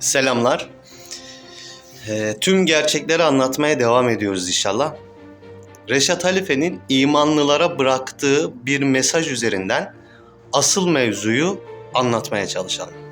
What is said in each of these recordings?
Selamlar. Ee, tüm gerçekleri anlatmaya devam ediyoruz inşallah. Reşat Halife'nin imanlılara bıraktığı bir mesaj üzerinden asıl mevzuyu anlatmaya çalışalım.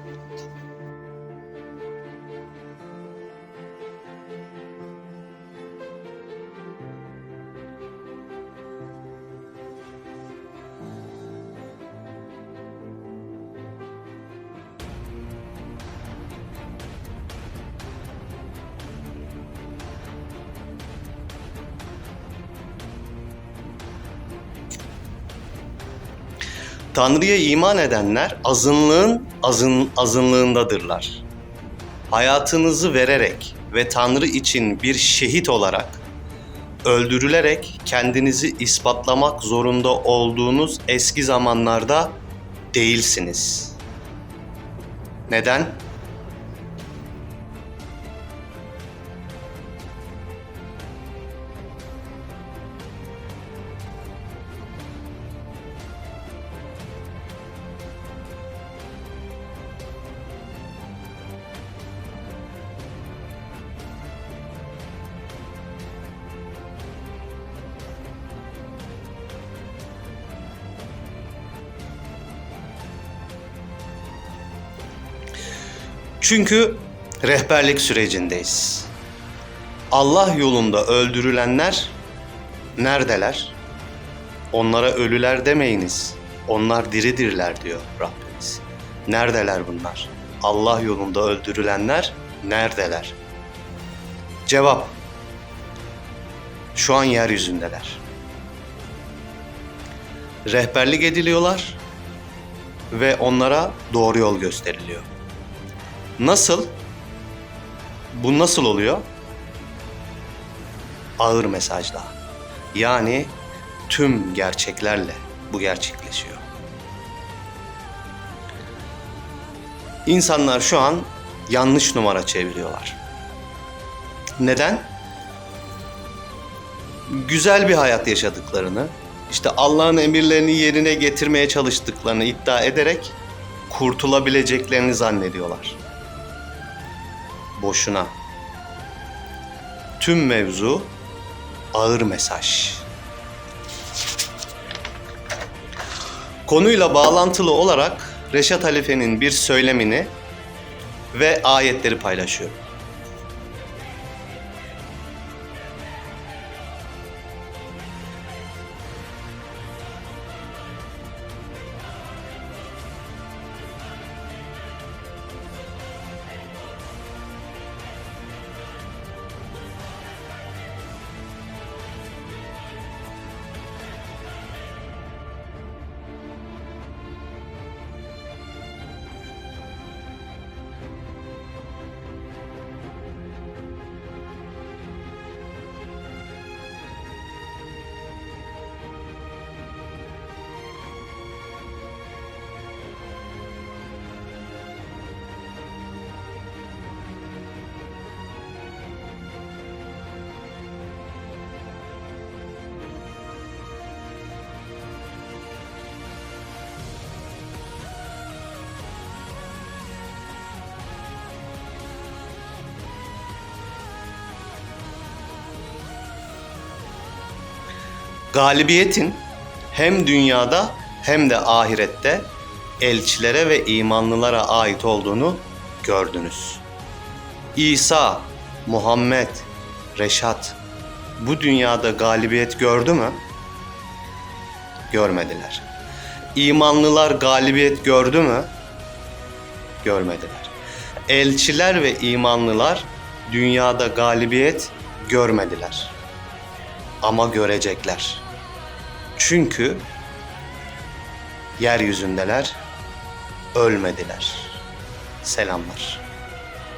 Tanrı'ya iman edenler azınlığın azın, azınlığındadırlar. Hayatınızı vererek ve Tanrı için bir şehit olarak öldürülerek kendinizi ispatlamak zorunda olduğunuz eski zamanlarda değilsiniz. Neden? Çünkü rehberlik sürecindeyiz. Allah yolunda öldürülenler neredeler? Onlara ölüler demeyiniz. Onlar diridirler diyor Rabbimiz. Neredeler bunlar? Allah yolunda öldürülenler neredeler? Cevap. Şu an yeryüzündeler. Rehberlik ediliyorlar ve onlara doğru yol gösteriliyor. Nasıl? Bu nasıl oluyor? Ağır mesajla. Yani tüm gerçeklerle bu gerçekleşiyor. İnsanlar şu an yanlış numara çeviriyorlar. Neden? Güzel bir hayat yaşadıklarını, işte Allah'ın emirlerini yerine getirmeye çalıştıklarını iddia ederek kurtulabileceklerini zannediyorlar boşuna. Tüm mevzu ağır mesaj. Konuyla bağlantılı olarak Reşat Halife'nin bir söylemini ve ayetleri paylaşıyorum. Galibiyetin hem dünyada hem de ahirette elçilere ve imanlılara ait olduğunu gördünüz. İsa, Muhammed, Reşat bu dünyada galibiyet gördü mü? Görmediler. İmanlılar galibiyet gördü mü? Görmediler. Elçiler ve imanlılar dünyada galibiyet görmediler. Ama görecekler. Çünkü yeryüzündeler, ölmediler. Selamlar.